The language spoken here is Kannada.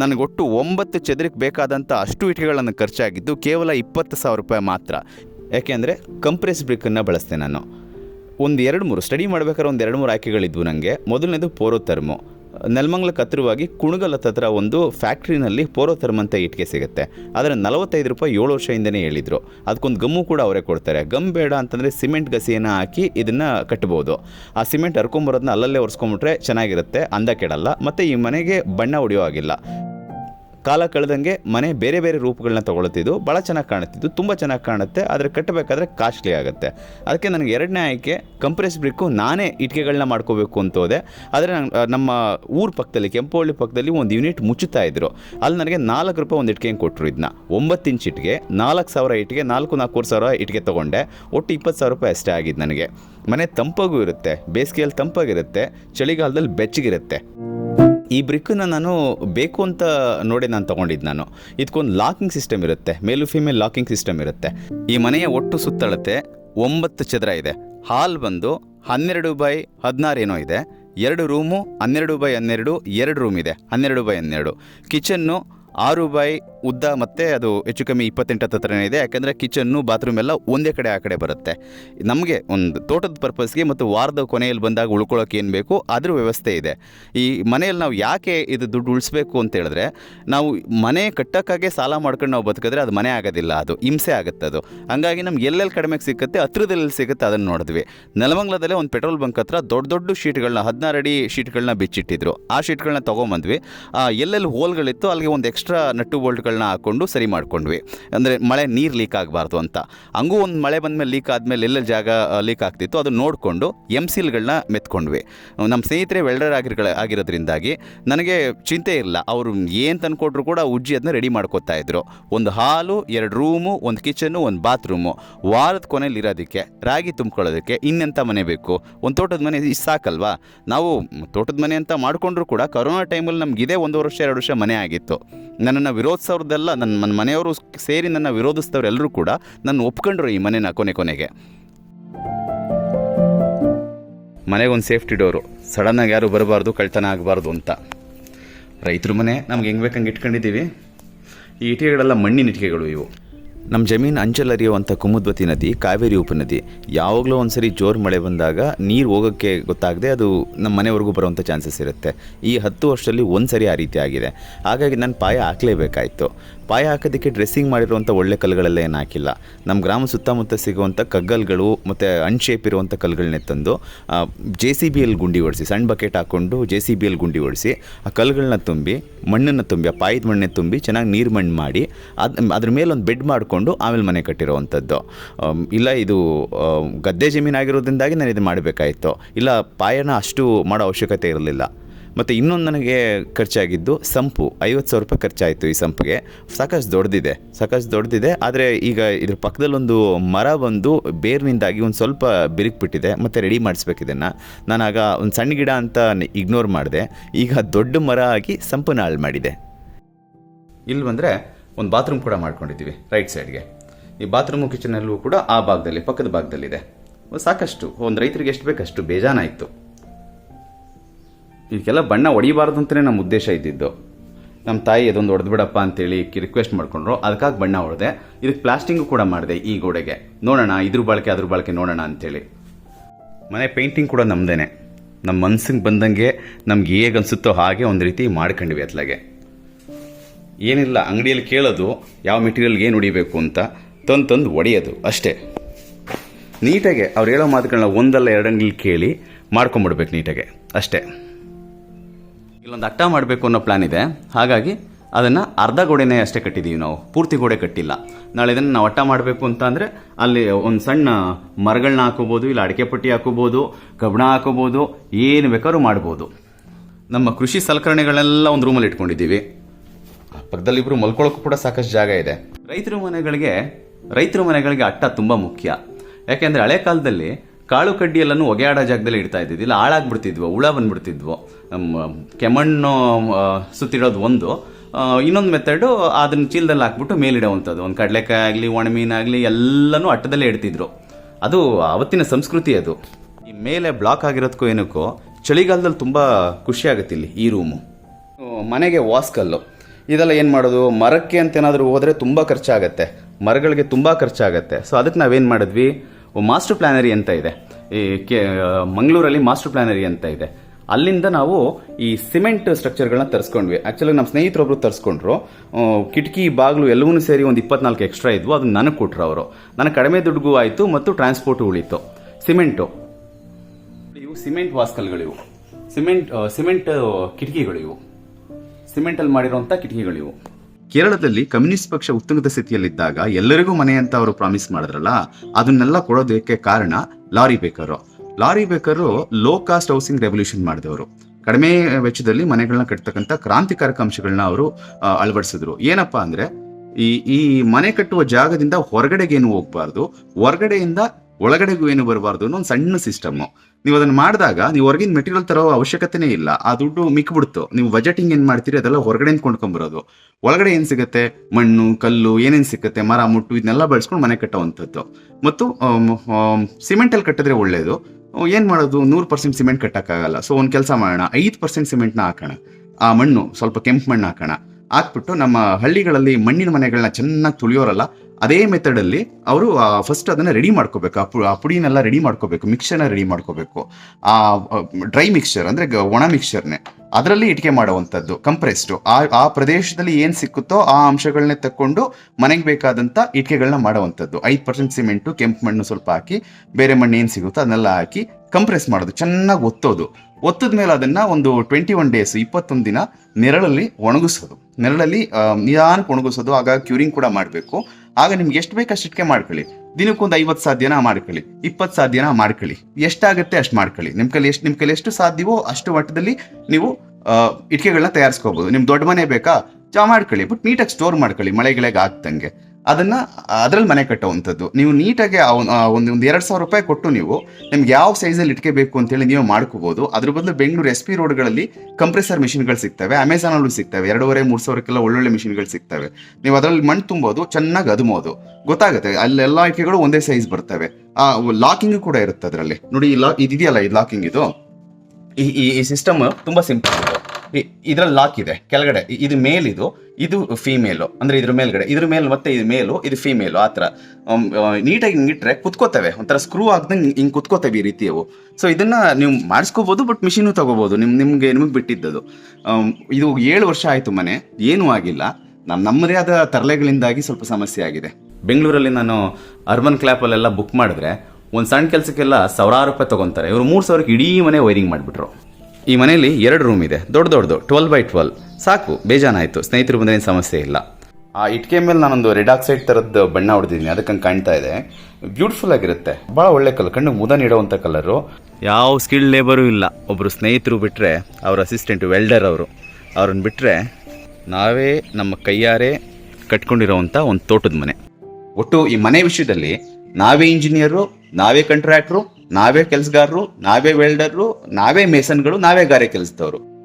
ನನಗೆ ಒಟ್ಟು ಒಂಬತ್ತು ಚದರಕ್ಕೆ ಬೇಕಾದಂಥ ಅಷ್ಟು ಇಟ್ಟಿಗೆಗಳನ್ನು ಖರ್ಚಾಗಿದ್ದು ಕೇವಲ ಇಪ್ಪತ್ತು ಸಾವಿರ ರೂಪಾಯಿ ಮಾತ್ರ. ಯಾಕೆಂದರೆ ಕಂಪ್ರೆಸ್ ಬ್ರಿಕ್ಕನ್ನು ಬಳಸ್ತೆ ನಾನು. ಒಂದು ಎರಡು ಮೂರು ಸ್ಟಡಿ ಮಾಡ್ಬೇಕಾದ್ರೆ ಒಂದು ಎರಡು ಮೂರು ಆಯ್ಕೆಗಳಿದ್ವು ನನಗೆ ಮೊದಲನೇದು ಪೋರೋಥರ್ಮು. ನೆಲಮಂಗ್ಲಕ್ಕೆ ಹತ್ತಿರವಾಗಿ ಕುಣಗಲತ್ ಹತ್ರ ಒಂದು ಫ್ಯಾಕ್ಟ್ರಿನಲ್ಲಿ ಪೋರೋಥರ್ಮ್ ಅಂತ ಇಟ್ಟಿಗೆ ಸಿಗುತ್ತೆ. ಆದರೆ ನಲವತ್ತೈದು ರೂಪಾಯಿ ಏಳು ವರ್ಷದಿಂದನೇ ಹೇಳಿದರು. ಅದಕ್ಕೊಂದು ಗಮ್ಮು ಕೂಡ ಅವರೇ ಕೊಡ್ತಾರೆ. ಗಮ್ ಬೇಡ ಅಂತಂದರೆ ಸಿಮೆಂಟ್ ಗಸಿಯನ್ನು ಹಾಕಿ ಇದನ್ನು ಕಟ್ಬೋದು. ಆ ಸಿಮೆಂಟ್ ಹರ್ಕೊಂಬರೋದನ್ನ ಅಲ್ಲಲ್ಲೇ ಒರೆಸ್ಕೊಂಬಿಟ್ರೆ ಚೆನ್ನಾಗಿರುತ್ತೆ. ಅಂದ ಕೆಡಲ್ಲ ಮತ್ತು ಈ ಮನೆಗೆ ಬಣ್ಣ ಹೊಡೆಯೋ ಆಗಿಲ್ಲ ಕಾಲ ಕಳೆದಂಗೆ ಮನೆ ಬೇರೆ ಬೇರೆ ರೂಪಗಳನ್ನ ತೊಗೊಳ್ತಿದ್ದು ಭಾಳ ಚೆನ್ನಾಗಿ ಕಾಣುತ್ತಿದ್ದು, ತುಂಬ ಚೆನ್ನಾಗಿ ಕಾಣುತ್ತೆ, ಆದರೆ ಕಟ್ಟಬೇಕಾದ್ರೆ ಕಾಸ್ಟ್ಲಿ ಆಗುತ್ತೆ. ಅದಕ್ಕೆ ನನಗೆ ಎರಡನೇ ಆಯ್ಕೆ ಕಂಪ್ರೆಸ್ ಬ್ರಿಕ್ಕು ನಾನೇ ಇಟ್ಟಿಗೆಗಳನ್ನ ಮಾಡ್ಕೋಬೇಕು ಅಂತ ಹೋದೆ. ಆದರೆ ನಮ್ಮ ಊರ ಪಕ್ಕದಲ್ಲಿ ಕೆಂಪೋಳ್ಳಿ ಪಕ್ಕದಲ್ಲಿ ಒಂದು ಯೂನಿಟ್ ಮುಚ್ಚುತ್ತಾ ಇದ್ರು. ಅಲ್ಲಿ ನನಗೆ ನಾಲ್ಕು ರೂಪಾಯಿ ಒಂದು ಇಟ್ಕೆ ಕೊಟ್ಟರು ಇದನ್ನ ಒಂಬತ್ತು ಇಂಚ್ ಇಟ್ಟಿಗೆ, ನಾಲ್ಕು ಸಾವಿರ ಇಟ್ಟಿಗೆ, ನಾಲ್ಕು ನಾಲ್ಕೂವರೆ ಸಾವಿರ ಇಟ್ಟಿಗೆ ತೊಗೊಂಡೆ. ಒಟ್ಟು ಇಪ್ಪತ್ತು ಸಾವಿರ ರೂಪಾಯಿ ಅಷ್ಟೇ ಆಗಿದ್ದು ನನಗೆ. ಮನೆ ತಂಪಾಗೂ ಇರುತ್ತೆ, ಬೇಸಿಗೆಯಲ್ಲಿ ತಂಪಾಗಿರುತ್ತೆ, ಚಳಿಗಾಲದಲ್ಲಿ ಬೆಚ್ಚಗಿರುತ್ತೆ. ಈ ಬ್ರಿಕ್ಕನ್ನು ನಾನು ಬೇಕು ಅಂತ ನೋಡಿ ನಾನು ತೊಗೊಂಡಿದ್ದು ನಾನು. ಇದಕ್ಕೊಂದು ಲಾಕಿಂಗ್ ಸಿಸ್ಟಮ್ ಇರುತ್ತೆ, ಮೇಲು ಫಿಮೇಲ್ ಲಾಕಿಂಗ್ ಸಿಸ್ಟಮ್ ಇರುತ್ತೆ. ಈ ಮನೆಯ ಒಟ್ಟು ಸುತ್ತಳತೆ ಒಂಬತ್ತು ಚದರ ಇದೆ. ಹಾಲ್ ಬಂದು ಹನ್ನೆರಡು ಬೈ ಹದಿನಾರು ಏನೋ ಇದೆ. ಎರಡು ರೂಮು ಹನ್ನೆರಡು ಬೈ ಹನ್ನೆರಡು, ಎರಡು ರೂಮ್ ಇದೆ. ಹನ್ನೆರಡು ಬೈ ಹನ್ನೆರಡು. ಕಿಚನ್ನು ಆರು ಬೈ ಉದ್ದ ಮತ್ತು ಅದು ಹೆಚ್ಚು ಕಮ್ಮಿ ಇಪ್ಪತ್ತೆಂಟು ಹತ್ರನೇ ಇದೆ. ಯಾಕಂದರೆ ಕಿಚನ್ನು, ಬಾತ್ರೂಮ್ ಎಲ್ಲ ಒಂದೇ ಕಡೆ, ಆ ಕಡೆ ಬರುತ್ತೆ. ನಮಗೆ ಒಂದು ತೋಟದ ಪರ್ಪಸ್ಗೆ ಮತ್ತು ವಾರದ ಕೊನೆಯಲ್ಲಿ ಬಂದಾಗ ಉಳ್ಕೊಳ್ಳೋಕೆ ಏನು ಬೇಕು, ಅದ್ರ ವ್ಯವಸ್ಥೆ ಇದೆ. ಈ ಮನೆಯಲ್ಲಿ ನಾವು ಯಾಕೆ ಇದು ದುಡ್ಡು ಉಳಿಸ್ಬೇಕು ಅಂತ ಹೇಳಿದ್ರೆ, ನಾವು ಮನೆ ಕಟ್ಟೋಕ್ಕಾಗೆ ಸಾಲ ಮಾಡ್ಕೊಂಡು ನಾವು ಬದುಕಿದ್ರೆ ಅದು ಮನೆ ಆಗೋದಿಲ್ಲ, ಅದು ಹಿಂಸೆ ಆಗುತ್ತೆ ಅದು. ಹಾಗಾಗಿ ನಮ್ಗೆ ಎಲ್ಲೆಲ್ಲಿ ಕಡಿಮೆಗೆ ಸಿಗುತ್ತೆ ಹತ್ರದಲ್ಲಿ ಸಿಗುತ್ತೆ ಅದನ್ನು ನೋಡಿದ್ವಿ. ನೆಲಮಂಗ್ಲದಲ್ಲೇ ಒಂದು ಪೆಟ್ರೋಲ್ ಬಂಕ್ ಹತ್ರ ದೊಡ್ಡ ದೊಡ್ಡ ಶೀಟ್ಗಳನ್ನ, ಹದಿನಾರು ಅಡಿ ಶೀಟ್ಗಳನ್ನ ಬಿಚ್ಚಿಟ್ಟಿದ್ರು. ಆ ಶೀಟ್ಗಳನ್ನ ತೊಗೊಂಬಂದ್ವಿ. ಎಲ್ಲೆಲ್ಲಿ ಹೋಲ್ಗಳಿತ್ತು ಅಲ್ಲಿಗೆ ಒಂದು ಎಕ್ಸ್ಟ್ರಾ ನಟ್ಟು ಬೋಲ್ಟ್ಗಳನ್ನ ಹಾಕ್ಕೊಂಡು ಸರಿ ಮಾಡ್ಕೊಂಡ್ವಿ. ಅಂದರೆ ಮಳೆ ನೀರು ಲೀಕ್ ಆಗಬಾರ್ದು ಅಂತ. ಹಂಗೂ ಒಂದು ಮಳೆ ಬಂದಮೇಲೆ ಲೀಕ್ ಆದಮೇಲೆ ಎಲ್ಲೆಲ್ಲಿ ಜಾಗ ಲೀಕ್ ಆಗ್ತಿತ್ತು ಅದು ನೋಡಿಕೊಂಡು ಎಂ ಸಿಲ್ಗಳನ್ನ ಮೆತ್ಕೊಂಡ್ವಿ. ನಮ್ಮ ಸ್ನೇಹಿತರೆ ವೆಲ್ಡರ್ ಆಗಿರ್ಗಳ, ಆಗಿರೋದ್ರಿಂದಾಗಿ ನನಗೆ ಚಿಂತೆ ಇಲ್ಲ. ಅವರು ಏನು ತಂದ್ಕೊಟ್ರು ಕೂಡ ಉಜ್ಜಿ ಅದನ್ನ ರೆಡಿ ಮಾಡ್ಕೊತಾ ಇದ್ರು. ಒಂದು ಹಾಲು, ಎರಡು ರೂಮು, ಒಂದು ಕಿಚನು ಒಂದು ಬಾತ್ರೂಮು ವಾರದ ಕೊನೆಯಲ್ಲಿ ಇರೋದಕ್ಕೆ, ರಾಗಿ ತುಂಬ್ಕೊಳ್ಳೋದಕ್ಕೆ ಇನ್ನೆಂಥ ಮನೆ ಬೇಕು? ಒಂದು ತೋಟದ ಮನೆ ಇಷ್ಟು ಸಾಕಲ್ವಾ? ನಾವು ತೋಟದ ಮನೆ ಅಂತ ಮಾಡಿಕೊಂಡ್ರು ಕೂಡ ಕೊರೋನಾ ಟೈಮಲ್ಲಿ ನಮಗಿದೆ ಒಂದು ವರ್ಷ, ಎರಡು ವರ್ಷ ಮನೆ ಆಗಿತ್ತು. ನನ್ನನ್ನು ವಿರೋಧಿಸೋರ್ದೆಲ್ಲ ನನ್ನ ನನ್ನ ಮನೆಯವರು ಸೇರಿ ನನ್ನ ವಿರೋಧಿಸ್ತವ್ರು ಎಲ್ಲರೂ ಕೂಡ ನನ್ನ ಒಪ್ಕೊಂಡ್ರು ಈ ಮನೆನ ಕೊನೆ ಕೊನೆಗೆ. ಮನೆಗೆ ಒಂದು ಸೇಫ್ಟಿ ಡೋರು. ಸಡನ್ನಾಗಿ ಯಾರು ಬರಬಾರ್ದು ಕಳ್ತನ ಆಗಬಾರ್ದು ಅಂತ. ರೈತರ ಮನೆ, ನಮ್ಗೆ ಹೆಂಗೆ ಬೇಕಂಗೆ ಇಟ್ಕೊಂಡಿದ್ದೀವಿ. ಈ ಇಟಿಗೆಗಳೆಲ್ಲ ಮಣ್ಣಿನ ಇಟಿಕೆಗಳು ಇವು. ನಮ್ಮ ಜಮೀನು ಅಂಚಲ್ ಹರಿಯುವಂಥ ಕುಮುದ್ವತಿ ನದಿ, ಕಾವೇರಿ ಉಪನದಿ ಯಾವಾಗಲೂ ಒಂದ್ಸರಿ ಜೋರು ಮಳೆ ಬಂದಾಗ ನೀರು ಹೋಗೋಕ್ಕೆ ಗೊತ್ತಾಗದೆ ಅದು ನಮ್ಮ ಮನೆವರೆಗೂ ಬರುವಂಥ ಚಾನ್ಸಸ್ ಇರುತ್ತೆ. ಈ ಹತ್ತು ವರ್ಷದಲ್ಲಿ ಒಂದು ಸರಿ ಆ ರೀತಿ ಆಗಿದೆ. ಹಾಗಾಗಿ ನಾನು ಪಾಯ ಹಾಕಲೇಬೇಕಾಯಿತು. ಪಾಯ ಹಾಕೋದಕ್ಕೆ ಡ್ರೆಸ್ಸಿಂಗ್ ಮಾಡಿರುವಂಥ ಒಳ್ಳೆ ಕಲ್ಲುಗಳೆಲ್ಲ ಏನು ಹಾಕಿಲ್ಲ. ನಮ್ಮ ಗ್ರಾಮ ಸುತ್ತಮುತ್ತ ಸಿಗುವಂಥ ಕಗ್ಗಲ್ಗಳು ಮತ್ತು ಅನ್ ಶೇಪ್ ಇರುವಂಥ ಕಲ್ಲುಗಳನ್ನೇ ತಂದು ಜೆ ಸಿ ಬಿ ಎಲ್ಲಿ ಗುಂಡಿ ಹೊಡಿಸಿ ಸಣ್ಣ ಬಕೆಟ್ ಹಾಕ್ಕೊಂಡು ಜೆ ಸಿ ಬಿ ಎಲ್ಲಿ ಗುಂಡಿ ಹೊಡಿಸಿ ಆ ಕಲ್ಲುಗಳನ್ನ ತುಂಬಿ, ಮಣ್ಣನ್ನು ತುಂಬಿ, ಆ ಪಾಯದ ಮಣ್ಣೆ ತುಂಬಿ ಚೆನ್ನಾಗಿ ನೀರು ಮಣ್ಣು ಮಾಡಿ, ಅದು, ಅದ್ರ ಮೇಲೆ ಒಂದು ಬೆಡ್ ಮಾಡಿಕೊಂಡು ಆಮೇಲೆ ಮನೆ ಕಟ್ಟಿರೋವಂಥದ್ದು. ಇಲ್ಲ ಇದು ಗದ್ದೆ ಜಮೀನಾಗಿರೋದ್ರಿಂದಾಗಿ ನಾನು ಇದು ಮಾಡಬೇಕಾಯಿತು. ಇಲ್ಲ ಪಾಯನ ಅಷ್ಟು ಮಾಡೋ ಅವಶ್ಯಕತೆ ಇರಲಿಲ್ಲ. ಮತ್ತು ಇನ್ನೊಂದು ನನಗೆ ಖರ್ಚಾಗಿದ್ದು ಸಂಪು. ಐವತ್ತು ಸಾವಿರ ರೂಪಾಯಿ ಖರ್ಚಾಯಿತು ಈ ಸಂಪಿಗೆ. ಸಾಕಷ್ಟು ದೊಡ್ಡದಿದೆ ಸಾಕಷ್ಟು ದೊಡ್ಡದಿದೆ ಆದರೆ ಈಗ ಇದ್ರ ಪಕ್ಕದಲ್ಲೊಂದು ಮರ ಬಂದು ಬೇರಿನಿಂದಾಗಿ ಒಂದು ಸ್ವಲ್ಪ ಬಿರುಕ್ಬಿಟ್ಟಿದೆ. ಮತ್ತು ರೆಡಿ ಮಾಡಿಸ್ಬೇಕು ಇದನ್ನು ನಾನು ಆಗ ಒಂದು ಸಣ್ಣ ಗಿಡ ಅಂತ ಇಗ್ನೋರ್ ಮಾಡಿದೆ. ಈಗ ದೊಡ್ಡ ಮರ ಆಗಿ ಸಂಪನ್ನ ಹಾಳು ಮಾಡಿದೆ. ಇಲ್ಲಿ ಬಂದರೆ ಒಂದು ಬಾತ್ರೂಮ್ ಕೂಡ ಮಾಡ್ಕೊಂಡಿದ್ದೀವಿ ರೈಟ್ ಸೈಡ್ಗೆ ಈ ಬಾತ್ರೂಮು ಕಿಚನಲ್ಲೂ ಕೂಡ ಆ ಭಾಗದಲ್ಲಿ, ಪಕ್ಕದ ಭಾಗದಲ್ಲಿದೆ. ಸಾಕಷ್ಟು, ಒಂದು ರೈತರಿಗೆ ಎಷ್ಟು ಬೇಕಷ್ಟು ಬೇಜಾನಾಯಿತು ಇದಕ್ಕೆಲ್ಲ ಬಣ್ಣ ಹೊಡಿಬಾರ್ದು ಅಂತಲೇ ನಮ್ಮ ಉದ್ದೇಶ ಇದ್ದಿದ್ದು. ನಮ್ಮ ತಾಯಿ ಅದೊಂದು ಹೊಡೆದ್ಬಿಡಪ್ಪ ಅಂತೇಳಿ ರಿಕ್ವೆಸ್ಟ್ ಮಾಡ್ಕೊಂಡ್ರು. ಅದಕ್ಕಾಗಿ ಬಣ್ಣ ಹೊಡೆದೆ. ಇದಕ್ಕೆ ಪ್ಲಾಸ್ಟಿಂಗು ಕೂಡ ಮಾಡಿದೆ ಈ ಗೋಡೆಗೆ. ನೋಡೋಣ, ಇದ್ರ ಬಳಕೆ, ಅದ್ರ ಬಳಕೆ ನೋಡೋಣ ಅಂತೇಳಿ. ಮನೆ ಪೇಂಟಿಂಗ್ ಕೂಡ ನಮ್ದೇನೆ. ನಮ್ಮ ಮನ್ಸಿಗೆ ಬಂದಂಗೆ ನಮ್ಗೆ ಹೇಗೆ ಅನಿಸುತ್ತೋ ಹಾಗೆ ಒಂದು ರೀತಿ ಮಾಡ್ಕೊಂಡ್ವಿ ಅತ್ಲಾಗೆ ಏನಿಲ್ಲ, ಅಂಗಡಿಯಲ್ಲಿ ಕೇಳೋದು, ಯಾವ ಮೆಟೀರಿಯಲ್ಗೆ ಏನು ಹೊಡಿಬೇಕು ಅಂತ ತಂದು ತಂದು ಹೊಡೆಯೋದು ಅಷ್ಟೇ. ನೀಟಾಗೆ ಅವ್ರು ಹೇಳೋ ಮಾತುಗಳನ್ನ ಒಂದಲ್ಲ ಎರಡಂಗಲಿ ಕೇಳಿ ಮಾಡ್ಕೊಂಬಿಡ್ಬೇಕು ನೀಟಾಗೆ, ಅಷ್ಟೇ. ಇಲ್ಲೊಂದು ಅಟ್ಟ ಮಾಡಬೇಕು ಅನ್ನೋ ಪ್ಲ್ಯಾನ್ ಇದೆ. ಹಾಗಾಗಿ ಅದನ್ನು ಅರ್ಧ ಗೋಡೆನೇ ಅಷ್ಟೇ ಕಟ್ಟಿದ್ದೀವಿ ನಾವು. ಪೂರ್ತಿ ಗೋಡೆ ಕಟ್ಟಿಲ್ಲ. ನಾಳೆ ಇದನ್ನು ನಾವು ಅಟ್ಟ ಮಾಡಬೇಕು ಅಂತ ಅಂದರೆ ಅಲ್ಲಿ ಒಂದು ಸಣ್ಣ ಮರಗಳನ್ನ ಹಾಕೋಬೋದು, ಇಲ್ಲ ಅಡಿಕೆ ಪಟ್ಟಿ ಹಾಕೋಬೋದು ಕಬ್ಬಣ ಹಾಕೋಬೋದು, ಏನು ಬೇಕಾದ್ರೂ ಮಾಡ್ಬೋದು. ನಮ್ಮ ಕೃಷಿ ಸಲಕರಣೆಗಳೆಲ್ಲ ಒಂದು ರೂಮಲ್ಲಿ ಇಟ್ಕೊಂಡಿದ್ದೀವಿ. ಪಕ್ಕದಲ್ಲಿ ಇಬ್ರು ಮಲ್ಕೊಳ್ಳೋಕ್ಕೂ ಕೂಡ ಸಾಕಷ್ಟು ಜಾಗ ಇದೆ. ರೈತರ ಮನೆಗಳಿಗೆ ರೈತರ ಮನೆಗಳಿಗೆ ಅಟ್ಟ ತುಂಬ ಮುಖ್ಯ. ಯಾಕೆಂದ್ರೆ ಹಳೆ ಕಾಲದಲ್ಲಿ ಕಾಳು ಕಡ್ಡಿ ಎಲ್ಲನೂ ಒಗೆಯಾಡೋ ಜಾಗದಲ್ಲಿ ಇಡ್ತಾ ಇದ್ದಿದ್ದು. ಇಲ್ಲ ಹಾಳಾಗ್ಬಿಡ್ತಿದ್ವು ಹುಳ ಬಂದ್ಬಿಡ್ತಿದ್ವು. ಕೆಮಣ್ಣು ಆ, ಸುತ್ತಿಡೋದು ಒಂದು. ಇನ್ನೊಂದು ಮೆಥಡು ಅದನ್ನ ಚೀಲದಲ್ಲಿ ಹಾಕ್ಬಿಟ್ಟು ಮೇಲಿಡೋವಂಥದ್ದು. ಒಂದು ಕಡಲೆಕಾಯಿ ಆಗಲಿ ಒಣಮೀನಾಗಲಿ ಎಲ್ಲನೂ ಅಟ್ಟದಲ್ಲೇ ಇಡ್ತಿದ್ರು. ಅದು ಅವತ್ತಿನ ಸಂಸ್ಕೃತಿ ಅದು. ಈ ಮೇಲೆ ಬ್ಲಾಕ್ ಆಗಿರೋದಕ್ಕೂ ಏನಕ್ಕೋ ಚಳಿಗಾಲದಲ್ಲಿ ತುಂಬ ಖುಷಿಯಾಗುತ್ತೆ ಇಲ್ಲಿ ಈ ರೂಮು ಮನೆಗೆ ವಾಸ್ಕಲ್ಲು. ಇದೆಲ್ಲ ಏನು ಮಾಡೋದು? ಮರಕ್ಕೆ ಅಂತ ಏನಾದರೂ ಹೋದರೆ ತುಂಬ ಖರ್ಚಾಗತ್ತೆ. ಮರಗಳಿಗೆ ತುಂಬ ಖರ್ಚಾಗತ್ತೆ. ಸೊ ಅದಕ್ಕೆ ನಾವೇನು ಮಾಡಿದ್ವಿ? ಮಾಸ್ಟರ್ ಪ್ಲಾನರಿ ಅಂತ ಇದೆ. ಈ ಕೆ ಮಂಗಳೂರಲ್ಲಿ ಮಾಸ್ಟರ್ ಪ್ಲಾನರಿ ಅಂತ ಇದೆ. ಅಲ್ಲಿಂದ ನಾವು ಈ ಸಿಮೆಂಟ್ ಸ್ಟ್ರಕ್ಚರ್ಗಳನ್ನ ತರಿಸ್ಕೊಂಡ್ವಿ. ಆ್ಯಕ್ಚುಲಿ ನಮ್ಮ ಸ್ನೇಹಿತರೊಬ್ರು ತರಿಸ್ಕೊಂಡ್ರು. ಕಿಟಕಿ, ಬಾಗಿಲು ಎಲ್ಲವೂ ಸೇರಿ ಒಂದು ಇಪ್ಪತ್ನಾಲ್ಕು ಎಕ್ಸ್ಟ್ರಾ ಇದ್ವು. ಅದನ್ನ ನನಗೆ ಕೊಟ್ಟರು ಅವರು. ನನಗೆ ಕಡಿಮೆ ದುಡ್ಡುಗೂ ಆಯಿತು ಮತ್ತು ಟ್ರಾನ್ಸ್ಪೋರ್ಟ್ ಉಳಿತು. ಸಿಮೆಂಟು. ಇವು ಸಿಮೆಂಟ್ ವಾಸ್ಕಲ್ಗಳಿವು. ಸಿಮೆಂಟ್ ಸಿಮೆಂಟ್ ಕಿಟಕಿಗಳಿವು. ಸಿಮೆಂಟಲ್ಲಿ ಮಾಡಿರುವಂಥ ಕಿಟಕಿಗಳಿವು. ಕೇರಳದಲ್ಲಿ ಕಮ್ಯುನಿಸ್ಟ್ ಪಕ್ಷ ಉತ್ತುಂಗದ ಸ್ಥಿತಿಯಲ್ಲಿದ್ದಾಗ ಎಲ್ಲರಿಗೂ ಮನೆ ಅಂತ ಅವರು ಪ್ರಾಮಿಸ್ ಮಾಡಿದ್ರಲ್ಲ, ಅದನ್ನೆಲ್ಲ ಕೊಡೋದಕ್ಕೆ ಕಾರಣ Laurie Baker. Laurie Baker low cost housing revolution ಮಾಡಿದವರು. ಕಡಿಮೆ ವೆಚ್ಚದಲ್ಲಿ ಮನೆಗಳನ್ನ ಕಟ್ಟತಕ್ಕಂಥ ಕ್ರಾಂತಿಕಾರಕ ಅಂಶಗಳನ್ನ ಅವರು ಅಳವಡಿಸಿದ್ರು. ಏನಪ್ಪಾ ಅಂದ್ರೆ, ಈ ಈ ಮನೆ ಕಟ್ಟುವ ಜಾಗದಿಂದ ಹೊರಗಡೆಗೆ ಏನು ಹೋಗ್ಬಾರ್ದು, ಹೊರಗಡೆಯಿಂದ ಒಳಗಡೆಗೂ ಏನು ಬರಬಾರ್ದು ಅನ್ನೋ ಒಂದು ಸಣ್ಣ ಸಿಸ್ಟಮ್ ನೀವು ಅದನ್ನ ಮಾಡಿದಾಗ ನೀವು ಹೊರಗಿನ ಮೆಟೀರಿಯಲ್ ತರೋ ಅವಶ್ಯಕತೆನೇ ಇಲ್ಲ. ಆ ದುಡ್ಡು ಮಿಕ್ಬಿಡ್ತು. ನೀವು ಬಜೆಟಿಂಗ್ ಏನ್ ಮಾಡ್ತೀರಿ? ಅದೆಲ್ಲ ಹೊರಗಡೆಯಿಂದ ಕೊಂಡ್ಕೊಂಬರೋದು ಒಳಗಡೆ ಏನ್ ಸಿಗುತ್ತೆ? ಮಣ್ಣು, ಕಲ್ಲು, ಏನೇನ್ ಸಿಗುತ್ತೆ? ಮರ, ಮುಟ್ಟು ಇದನ್ನೆಲ್ಲ ಬಳಸ್ಕೊಂಡು ಮನೆ ಕಟ್ಟುವಂಥದ್ದು. ಮತ್ತು ಸಿಮೆಂಟ್ ಅಲ್ಲಿ ಕಟ್ಟಿದ್ರೆ ಒಳ್ಳೇದು. ಏನ್ ಮಾಡೋದು? ನೂರು ಪರ್ಸೆಂಟ್ ಸಿಮೆಂಟ್ ಕಟ್ಟಕ್ಕಾಗಲ್ಲ. ಸೊ ಒಂದು ಕೆಲಸ ಮಾಡೋಣ. ಐದು ಪರ್ಸೆಂಟ್ ಸಿಮೆಂಟ್ನ ಹಾಕೋಣ. ಆ ಮಣ್ಣು ಸ್ವಲ್ಪ ಕೆಂಪು ಮಣ್ಣು ಹಾಕೋಣ. ಹಾಕ್ಬಿಟ್ಟು ನಮ್ಮ ಹಳ್ಳಿಗಳಲ್ಲಿ ಮಣ್ಣಿನ ಮನೆಗಳನ್ನ ಚೆನ್ನಾಗಿ ತುಳಿಯೋರಲ್ಲ, ಅದೇ ಮೆಥಡಲ್ಲಿ ಅವರು ಫಸ್ಟ್ ಅದನ್ನು ರೆಡಿ ಮಾಡ್ಕೋಬೇಕು. ಆ ಪುಡಿನೆಲ್ಲ ರೆಡಿ ಮಾಡ್ಕೋಬೇಕು ಮಿಕ್ಸರ್ನ ರೆಡಿ ಮಾಡ್ಕೋಬೇಕು. ಆ ಡ್ರೈ ಮಿಕ್ಸ್ಚರ್ ಅಂದರೆ ಒಣ ಮಿಕ್ಸ್ಚರ್ನೆ ಅದರಲ್ಲಿ ಇಟಿಕೆ ಮಾಡುವಂಥದ್ದು ಕಂಪ್ರೆಸ್ಡು ಆ ಆ ಪ್ರದೇಶದಲ್ಲಿ ಏನು ಸಿಕ್ಕುತ್ತೋ ಆ ಅಂಶಗಳನ್ನೇ ತಕ್ಕೊಂಡು ಮನೆಗೆ ಬೇಕಾದಂಥ ಇಟಿಕೆಗಳನ್ನ ಮಾಡುವಂಥದ್ದು. ಐದು ಪರ್ಸೆಂಟ್ ಸಿಮೆಂಟು ಕೆಂಪು ಮಣ್ಣು ಸ್ವಲ್ಪ ಹಾಕಿ, ಬೇರೆ ಮಣ್ಣು ಏನು ಸಿಗುತ್ತೋ ಅದನ್ನೆಲ್ಲ ಹಾಕಿ ಕಂಪ್ರೆಸ್ ಮಾಡೋದು, ಚೆನ್ನಾಗಿ ಒತ್ತೋದು. ಒತ್ತದ ಮೇಲೆ ಅದನ್ನು ಒಂದು ಟ್ವೆಂಟಿ ಒನ್ ಡೇಸ್ ಇಪ್ಪತ್ತೊಂದು ದಿನ ನೆರಳಲ್ಲಿ ಒಣಗಿಸೋದು. ನೆರಳಲ್ಲಿ ನಿಧಾನಕ್ಕೆ ಒಣಗಿಸೋದು, ಆಗ ಕ್ಯೂರಿಂಗ್ ಕೂಡ ಮಾಡಬೇಕು. ಆಗ ನಿಮ್ಗೆ ಎಷ್ಟು ಬೇಕು ಅಷ್ಟಿಟ್ಕೆ ಮಾಡ್ಕೊಳ್ಳಿ. ದಿನಕ್ಕೊಂದು ಐವತ್ತು ಸಾಧ್ಯನ ಮಾಡ್ಕೊಳ್ಳಿ. ಇಪ್ಪತ್ತು ಸಾಧ್ಯನ ಮಾಡ್ಕೊಳ್ಳಿ. ಎಷ್ಟಾಗುತ್ತೆ ಅಷ್ಟು ಮಾಡ್ಕೊಳ್ಳಿ. ನಿಮ್ಮ ಕೈಲಿ ಎಷ್ಟು ನಿಮ್ಮ ಕೈಲಿ ಎಷ್ಟು ಸಾಧ್ಯವೋ ಅಷ್ಟು ಮಟ್ಟದಲ್ಲಿ ನೀವು ಇಟ್ಕೆಗಳನ್ನ ತಯಾರಿಸ್ಕೋಬಹುದು ನಿಮ್ಮ ದೊಡ್ಡ ಮನೆ ಬೇಕಾ? ಚಾ ಮಾಡ್ಕೊಳ್ಳಿ. ಬಟ್ ನೀಟಾಗಿ ಸ್ಟೋರ್ ಮಾಡ್ಕೊಳ್ಳಿ. ಮಳೆಗಳಿಗೆ ಆಗ್ತಂಗೆ ಅದನ್ನ ಅದ್ರಲ್ಲಿ ಮನೆ ಕಟ್ಟುವಂಥದ್ದು. ನೀವು ನೀಟಾಗಿ ಒಂದು ಒಂದು ಎರಡು ಸಾವಿರ ರೂಪಾಯಿ ಕೊಟ್ಟು ನೀವು ನಿಮ್ಗೆ ಯಾವ ಸೈಜಲ್ಲಿ ಇಟ್ಕೆ ಬೇಕು ಅಂತೇಳಿ ನೀವು ಮಾಡ್ಕೋಬಹುದು ಅದ್ರ ಬದಲು ಬೆಂಗಳೂರು ಎಸ್ ಪಿ ರೋಡ್ಗಳಲ್ಲಿ ಕಂಪ್ರೆಸರ್ ಮಿಷಿನ್ಗಳು ಸಿಗ್ತವೆ ಅಮೆಝಾನಲ್ಲೂ ಸಿಗ್ತವೆ, ಎರಡೂವರೆ, ಮೂರು ಸಾವಿರಕ್ಕೆಲ್ಲ ಒಳ್ಳೊಳ್ಳೆ ಮಿಷಿನ್ಗಳು ಸಿಗ್ತವೆ. ನೀವು ಅದರಲ್ಲಿ ಮಣ್ಣು ತುಂಬೋದು, ಚೆನ್ನಾಗಿ ಅದುಮೋದು. ಗೊತ್ತಾಗುತ್ತೆ, ಅಲ್ಲೆಲ್ಲ ಇಟ್ಕೆಗಳು ಒಂದೇ ಸೈಜ್ ಬರ್ತವೆ. ಆ, ಲಾಕಿಂಗ್ ಕೂಡ ಇರುತ್ತೆ ಅದರಲ್ಲಿ. ನೋಡಿ, ಈ ಲಾ, ಇದಿದೆಯಲ್ಲ, ಈ ಲಾಕಿಂಗ್ ಇದು? ಈ, ಈ- ಸಿಸ್ಟಮ್ ತುಂಬಾ ಸಿಂಪಲ್. ಇದ್ರಲ್ಲಿ ಲಾಕ್ ಇದೆ, ಕೆಳಗಡೆ. ಇದು ಮೇಲ್ ಇದು ಇದು ಫೀಮೇಲು ಅಂದ್ರೆ ಇದ್ರ ಮೇಲ್ಗಡೆ. ಇದ್ರ ಮೇಲೆ ಮತ್ತೆ ಇದು ಮೇಲು ಇದು ಫೀಮೇಲು ಆ ಥರ. ನೀಟಾಗಿ ಹಿಂಗೆ ಇಟ್ಟರೆ ಕುತ್ಕೋತವೆ. ಒಂಥರ ಸ್ಕ್ರೂ ಆಗ್ದಂಗೆ ಹಿಂಗೆ ಕುತ್ಕೋತವೆ ಈ ರೀತಿಯವು ಸೊ ಇದನ್ನ ನೀವು ಮಾಡಿಸ್ಕೋಬಹುದು ಬಟ್ ಮಿಷಿನು ತಗೋಬಹುದು ನಿಮ್, ನಿಮ್ಗೆ, ನಿಮಗೆ ಬಿಟ್ಟಿದ್ದದು. ಇದು ಏಳು ವರ್ಷ ಆಯ್ತು ಮನೆ. ಏನೂ ಆಗಿಲ್ಲ. ನಮ್ಮ ನಮ್ಮದೇ ಆದ ತರಲೆಗಳಿಂದಾಗಿ ಸ್ವಲ್ಪ ಸಮಸ್ಯೆ ಆಗಿದೆ. ಬೆಂಗಳೂರಲ್ಲಿ ನಾನು ಅರ್ಬನ್ ಕ್ಲಾಪಲ್ಲೆಲ್ಲ ಬುಕ್ ಮಾಡಿದ್ರೆ, ಒಂದು ಸಣ್ಣ ಕೆಲಸಕ್ಕೆಲ್ಲ ಸಾವಿರಾರು ರೂಪಾಯಿ ತಗೊಂತಾರೆ. ಇವರು ಮೂರು ಸಾವಿರಕ್ಕೆ ಇಡೀ ಮನೆ ವೈರಿಂಗ್ ಮಾಡಿಬಿಟ್ರು. ಈ ಮನೆಯಲ್ಲಿ ಎರಡು ರೂಮ್ ಇದೆ. ದೊಡ್ಡ ದೊಡ್ಡದು. ಟ್ವೆಲ್ ಬೈ ಟ್ವೆಲ್ ಸಾಕು ಬೇಜಾನಾಯಿತು. ಸ್ನೇಹಿತರು ಬಂದ್ರೆ ಸಮಸ್ಯೆ ಇಲ್ಲ. ಆ ಇಟ್ಕೆ ಮೇಲೆ ನಾನೊಂದು ರೆಡ್ ಆಕ್ಸೈಡ್ ಥರದ್ದು ಬಣ್ಣ ಹೊಡೆದಿದ್ದೀನಿ. ಅದಕ್ಕೆ ಹಂಗೆ ಕಾಣ್ತಾ ಇದೆ. ಬ್ಯೂಟಿಫುಲ್ ಆಗಿರುತ್ತೆ. ಭಾಳ ಒಳ್ಳೆ ಕಲರ್ ಕಣ್ಣು ಮುದ ನೀಡುವಂಥ ಕಲರು ಯಾವ ಸ್ಕಿಲ್ ಲೇಬರು ಇಲ್ಲ. ಒಬ್ಬರು ಸ್ನೇಹಿತರು ಬಿಟ್ಟರೆ ಅವ್ರ ಅಸಿಸ್ಟೆಂಟ್ ವೆಲ್ಡರ್ ಅವರು. ಅವ್ರನ್ನ ಬಿಟ್ಟರೆ ನಾವೇ ನಮ್ಮ ಕೈಯಾರೆ ಕಟ್ಕೊಂಡಿರೋವಂಥ ಒಂದು ತೋಟದ ಮನೆ. ಒಟ್ಟು ಈ ಮನೆ ವಿಷಯದಲ್ಲಿ ನಾವೇ ಇಂಜಿನಿಯರು ನಾವೇ ಕಾಂಟ್ರಾಕ್ಟ್ರು ನಾವೇ ಕೆಲಸಗಾರರು ನಾವೇ ವೆಲ್ಡರ್ರು ನಾವೇ ಮೇಸನ್ಗಳು ನಾವೇ ಗಾರೆ ಕೆಲಸದವರು.